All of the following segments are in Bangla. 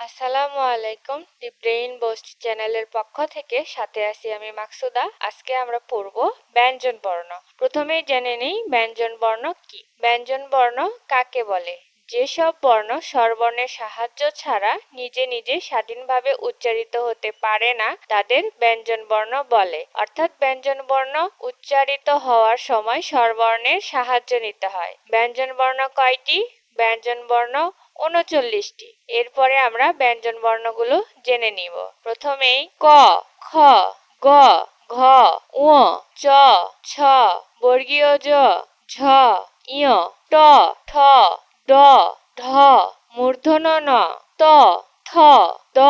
আসসালামু আলাইকুম দি ব্রেইন বোস্ট চ্যানেলের পক্ষ থেকে। সাথে আছি আমি মাকসুদা। আজকে আমরা পড়ব ব্যঞ্জন বর্ণ। প্রথমেই জেনে নিই ব্যঞ্জন বর্ণ কি। ব্যঞ্জন বর্ণ কাকে বলে? যেসব বর্ণ স্বরবর্ণের সাহায্য ছাড়া নিজে নিজে স্বাধীনভাবে উচ্চারিত হতে পারে না, তাদের ব্যঞ্জন বর্ণ বলে। অর্থাৎ ব্যঞ্জন বর্ণ উচ্চারিত হওয়ার সময় স্বরবর্ণের সাহায্য নিতে হয়। ব্যঞ্জন বর্ণ কয়টি? ব্যঞ্জন বর্ণ উনচল্লিশটি এরপরে আমরা ব্যঞ্জন বর্ণগুলো জেনে নিব। প্রথমেই ক, খ, গ, ঘ উ চ, ছ, বর্গীয় জ, ঝ ইয় ট, ঠ, ড ঢ মূর্ধন্য ন, ত, থ, দ,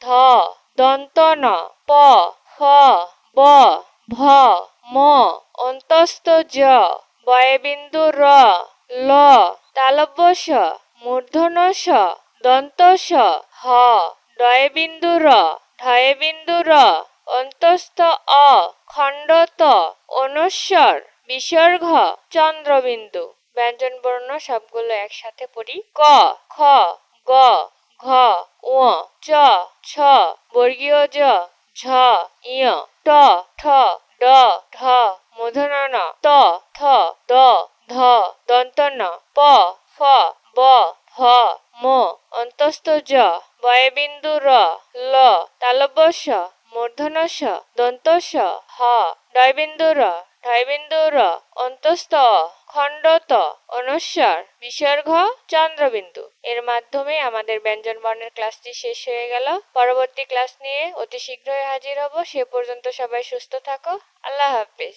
ধ, দন্ত ন, প ফ ব, ভ, ম, অন্তস্থ জ, বয়বিন্দু র, ল, তালব্য স মূর্ধন্য স দন্ত স হ ডয়বিন্দু র ঢয়বিন্দু র অন্তস্থ, অ ত অনুস্বর বিসর্গ চন্দ্রবিন্দু। ব্যঞ্জন বর্ণ সবগুলো একসাথে পড়ি। ক, খ, গ, ঘ উ চ, ছ, বর্গীয় জ, ঝ ইয় ট, ঠ, ড, ঢ মূর্ধন্য ন ত, থ, দ, ধ দন্ত ন ভ ম অন্তস্থ জ বয়বিন্দু র ল তালব্য স মূর্ধন্য স দন্ত স হ ডয়বিন্দু র ঢয়বিন্দু র অন্তস্থ অ, খণ্ড ত অনুস্বর বিসর্গ চন্দ্রবিন্দু। এর মাধ্যমে আমাদের ব্যঞ্জন বর্ণের ক্লাসটি শেষ হয়ে গেল। পরবর্তী ক্লাস নিয়ে অতি শীঘ্রই হাজির হব। সে পর্যন্ত সবাই সুস্থ থাকো। আল্লাহ হাফিজ।